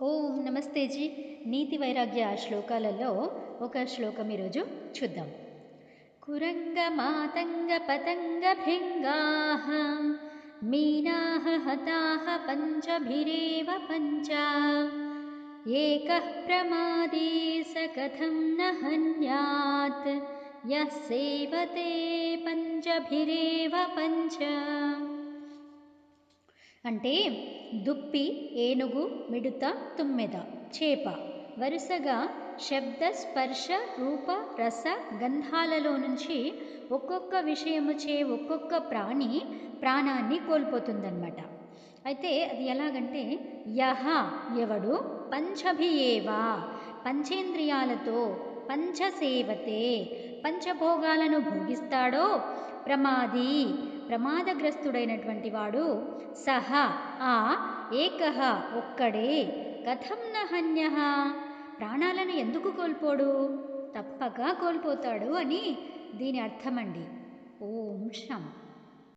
ఓం నమస్తే జీ నీతి వైరాగ్య శ్లోకాలలో ఒక శ్లోకం ఈరోజు చూద్దాం కురంగ మాతంగ పతంగ భింగాః మీనాః హతాః పంచభిరేవ పంచ ఏకః ప్రమాదే స కథం న హన్యాత్ యः సేవతే పంచభిరేవ పంచ అంటే దుప్పి ఏనుగు మిడుత తుమ్మెద చేప. వరుసగా శబ్ద స్పర్శ రూప రస గంధాలలో నుంచి ఒక్కొక్క విషయముచే ఒక్కొక్క ప్రాణి ప్రాణాన్ని కోల్పోతుందన్నమాట. అయితే అది ఎలాగంటే యహ ఎవడు? పంచభియేవా పంచేంద్రియాలతో పంచసేవతే పంచభోగాలను భోగిస్తాడో ప్రమాది ప్రమాదగ్రస్తుడైనటువంటి వాడు సహ ఆ ఏకహ ఒక్కడే. కథం నహన్య ప్రాణాలను ఎందుకు కోల్పోడు? తప్పక కోల్పోతాడు అని దీని అర్థమండి. ఓం శం.